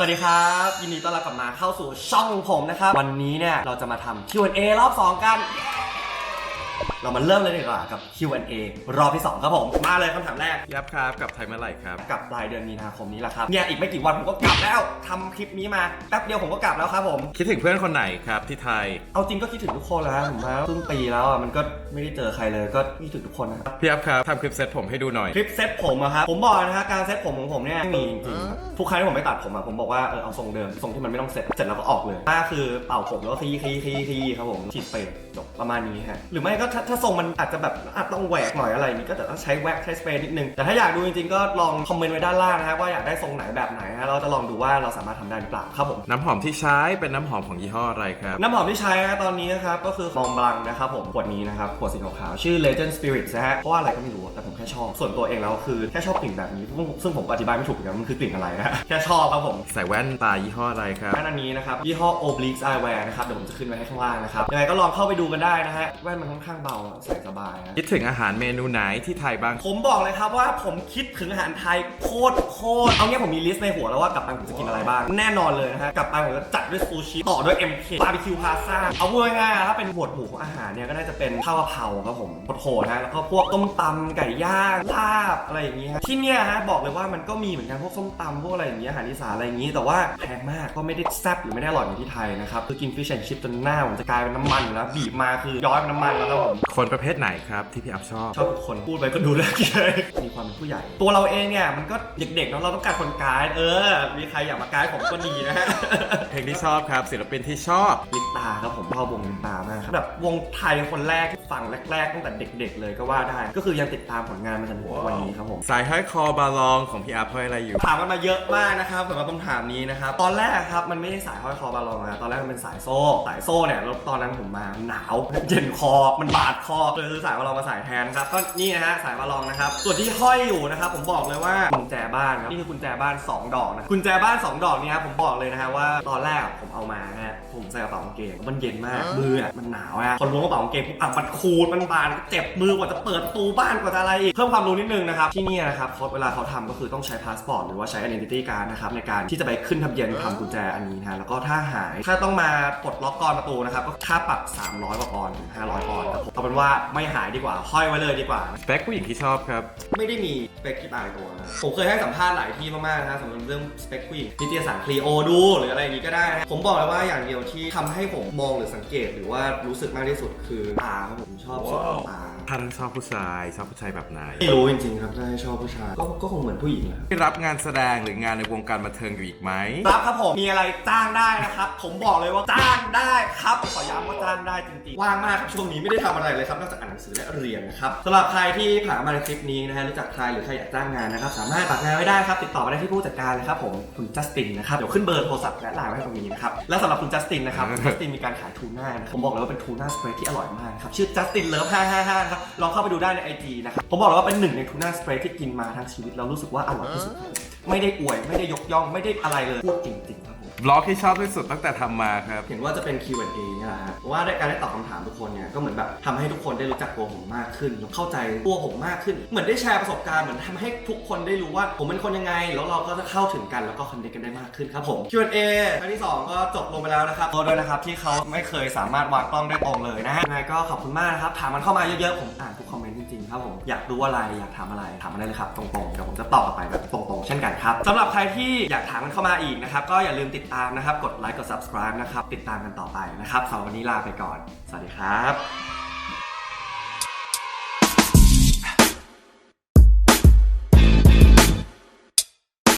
สวัสดีครับ ยินดีต้อนรับกลับมาเข้าสู่ช่องผมนะครับ วันนี้เนี่ย เราจะมาทำ Q&A รอบ 2 กันเรามาเริ่มเลยดีกว่ากับ Q&A รอบที่ 2 ครับผม มาเลยคำถามแรก ยับครับกับไทยเมื่อไหร่ครับกับปลายเดือนมีนาคมนี้แหละครับ เนี่ยอีกไม่กี่วันผมก็กลับแล้วทำคลิปนี้มาแป๊บเดียวผมก็กลับแล้วครับผม คิดถึงเพื่อนคนไหนครับที่ไทย เอาจริงก็คิดถึงทุกคนแล้วนะผมว่าครึ่งปีแล้วอะมันก็ไม่ได้เจอใครเลยก็คิดถึงทุกคนนะครับ พี่ยับครับทำคลิปเซตผมให้ดูหน่อย คลิปเซ็ตผมอะครับ ผมบอกเลยนะฮะการเซ็ตผมของผมเนี่ยไม่มีจริงๆครับทุกครั้งที่ผมไปตัดผมอะผมบอกว่าเออเอาทรงเดิมทรงที่มันไม่ต้องเซ็ตเสร็จแล้วก็ออกเลยถ้าคือเป่าผมแล้วก็ขยี้ขยี้ขยี้ขยี้ครับผมฉีดสเปรย์จบประมาณนี้ฮะหรือไม่ก็ถ้าถ้าทรงมันอาจจะแบบอาจต้องแหวกหน่อยอะไรอย่างนี้ก็จะต้องใช้แว็กซ์ใช้สเปรย์นิดนึง แต่ถ้าอยากดูจริงๆ ก็ลองคอมเมนต์ไว้ด้านล่างนะครับว่าอยากได้ทรงไหนแบบไหนฮะเราจะลองดูว่าเราสามารถทำได้หรือเปล่าครับผมน้ำหอมที่ใช้เป็นน้ำหอมของยี่ห้ออะไรครับ น้ำหอมที่ใช้นะตอนนี้นะครับก็คือมองบลังนะครับผมขวดนี้นะครับขวดสีขาวๆชื่อ Legend Spirits นะฮะเพราะว่าอะไรก็ไม่รู้แต่ผมแค่ชอบ ส่วนตัวเองแล้วคือแค่ชอบกลิ่นแบบนี้ซึ่งซึ่งผมอธิบายไม่ถูกเหมือนกันมันคือกลิ่นอะไรนะแค่ชอบครับผมใส่แว่นตายี่ห้ออะไรครับแว่นอันนี้นะครับยี่ห้อ Oblique Eyewear นะครับเดี๋ยวผมจะขึ้นไว้ให้ข้างล่างนะครับยังไงก็ลองเข้าไปดูกันได้นะฮะแว่นมันค่อนข้างเบาอะใส่สบายนะคิดถึงอาหารเมนูไหนที่ไทยบ้าง ผมบอกเลยครับว่าผมคิดถึงอาหารไทยโคตรโคตรเอางี้ผมมีลิสต์ในหัวแล้วว่ากลับไปผมจะกินอะไรบ้าง แน่นอนเลยนะฮะกลับไปผมจะจัดด้วยซูชิต่อด้วย MK บาร์บีคิวพาซ่าเอาพูดง่ายๆถ้าเป็นหมวดหมู่ของอาหารเนี่ยก็น่าจะเป็นข้าวกะเพราครับผมโหดๆนะแล้วก็พวกต้มตำไก่ย่างลาบอะไรอย่างงี้ฮะที่เนี่ยฮะบอกเลยว่ามันก็มีเหมือนกันพวกส้มตำพวกอะไรอย่างงี้อาหารอีสานอะไรอย่างงี้แต่ว่าแพงมากก็ไม่ได้แซ่บหรือไม่ได้อร่อยเหมือนที่ไทยนะครับคือกินฟิชแอนชิพจนหน้าผมจะกลายเป็นน้ำมันอยู่แล้วบีบมาคือย้อยเป็นน้ำมันแล้วครับผมคนประเภทไหนครับที่พี่อัพชอบ ชอบทุกคนพูดไปก็ดูแล้วเลย มีความเป็นผู้ใหญ่ ตัวเราเองเนี่ยมันก็เด็กๆเนาะเราต้องการคนไกด์เออ มีใครอยากมาไกด์ผมก็ดีนะฮะ เพลงที่ชอบครับศิลปินที่ชอบ ลิปตาครับผมชอบวงลิปตามากครับแบบวงไทยคนแรกที่ฟังแรกๆตั้งแต่เด็ก ๆ เลยก็ว่าได้ ก็คือยังติดตามผลงานมาจนถึงวันนี้ครับผม สายห้อยคอบาลองของพี่อัพห้อยอะไรอยู่ ถามกันมาเยอะมากนะครับสำหรับคำถามนี้นะครับตอนแรกครับมันไม่ได้สายห้อยคอบาลองนะตอนแรกมันเป็นสายโซ่ สายโซ่เนี่ยแล้วตอนนั้นผมมาหนาวเย็นคอมันบาดคอเลยซื้อสายบาลองมาใส่แทนครับก็นี่นะฮะสายบาลองนะครับส่วนที่ห้อยอยู่นะครับผมบอกเลยว่ากุญแจบ้านครับนี่คือกุญแจบ้าน 2 ดอกนะกุญแจบ้าน 2 ดอกเนี้ครับผมบอกเลยนะฮะว่าตอนแรกผมเอามานะฮะผมใส่กระเป๋ากางเกงมันเย็นมากมืออะมันหนาวอะคนล้วงกระเป๋ากางเกงปุ๊บอะมันขูดมันบาดเจ็บมือกว่าจะเปิดประตูบ้านกว่าจะอะไรอีกเพิ่มความรู้นิดนึงนะครับที่เนี่ยนะครับเขาเวลาเขาทำก็คือต้องใช้พาสปอร์ตหรือว่าใช้ identity card นะครับในการที่จะไปขึ้นทะเบียนทำกุญแจอันนี้นะฮะแล้วก็ถ้าหายถ้าต้องมาปลดล็อกกรอนประตูนะครับก็ค่าปรับ300กว่าปอนด์ถึง500ปอนด์ครับผมเอาเป็นว่าไม่หายดีกว่าห้อยไว้เลยดีกว่า สเปคผู้หญิงที่ชอบครับ ไม่ได้มีสเปคที่ตายตัวนะผมเคยให้สัมภาษณ์หลายที่มากๆนะสำหรับเรื่องสเปคผู้หญิงนิตยสารคลีโอดู หรืออะไรอย่างนี้ก็ได้นะผมบอกเลยว่าอย่างเดียวที่ทำให้ผมมองหรือสังเกตหรือว่ารู้สึกมากที่สุดคือตาครับผมชอบสีตา ท่านชอบผู้ชาย ชอบผู้ชายแบบไหน ไม่รู้จริงๆครับถ้าให้ชอบผู้ชายก็ก็คงเหมือนผู้หญิงแหละได้รับงานแสดงหรืองานในวงการบันเทิงอยู่อีกไหม รับครับผมมีอะไรจ้างได้นะครับ ผมบอกเลยว่าจ้างได้ครับขอย้ำว่าจ้างได้จริงๆว่างมากครับช่วงนี้ไม่ได้ทำอะไรเลยครับนอกจากอ่านหนังสือและเรียนนะครับสำหรับใครที่ผ่านมาในคลิปนี้นะฮะรู้จักใครหรือใครอยากจ้างงานนะครับสามารถฝากงานไว้ได้ครับติดต่อมาได้ที่ผู้จัดการเลยครับผมคุณจัสตินนะครับเดี๋ยวขึ้นเบอร์โทรศัพท์และไลน์ไว้ให้ตรงนี้นะครับและสำหรับคุณจัสตินนะครับคุณจัสตินมีการขายทูน่านะผมบอกเลยว่าเป็นทูน่าสเปรย์ที่อร่อยมากนะครับชื่อจัสตินเลิฟ555นะครับลองเข้าไปดูได้ใน IG นะครับผมบอกเลยว่าเป็นหนึ่งในทูน่าสเปรย์ที่กินมาทั้งชีวิตแล้วรู้สึกว่าอร่อยที่สุดไม่ได้อวยไม่ได้ยกย่องไม่ได้อะไรเลยพูดจริงๆครับผมบ ล็อกที่ชอบที่สุดตั้งแต่ทำมาครับ เห็นว่าจะเป็น Q&A เนี่ยแหละฮะเพราะว่าการได้ตอบคำถามทุกคนเนี่ยก็เหมือนแบบทำให้ทุกคนได้รู้จักตัวผมมากขึ้นแล้วเข้าใจตัวผมมากขึ้น เหมือนได้แชร์ประสบการณ์เหมือนทำให้ทุกคนได้รู้ว่า ผมเป็นคนยังไง แล้วเราก็จะเข้าถึงกันแล้วก็คอนเนคกันได้มากขึ้นครับผม Q&A ครั้งที่ 2 ก็จบลงไปแล้วนะครับขอโทษด้วยนะครับที่เขาไม่เคยสามารถวางกล้องได้ตรงเลยนะฮะยังไงก็ขอบคุณมากนะครับถามมันเข้ามาเยอะๆผมอ่านทุกคอมเมนต์จริงๆครับผมอยากรู้อะไรอยากถามอะไรถามมาได้เลยครับตรงๆเดี๋ยวผมจะตอบกลับไปแบบตรง เช่นกันครับสำหรับใครที่อยากถามมันเข้ามาอีกนะครับ ก็อย่าลืมติดตามนะครับ กดไลค์กด subscribe นะครับ ติดตามกันต่อไปนะครับสำหรับวันนี้ลาไปก่อน สวัสดีครับ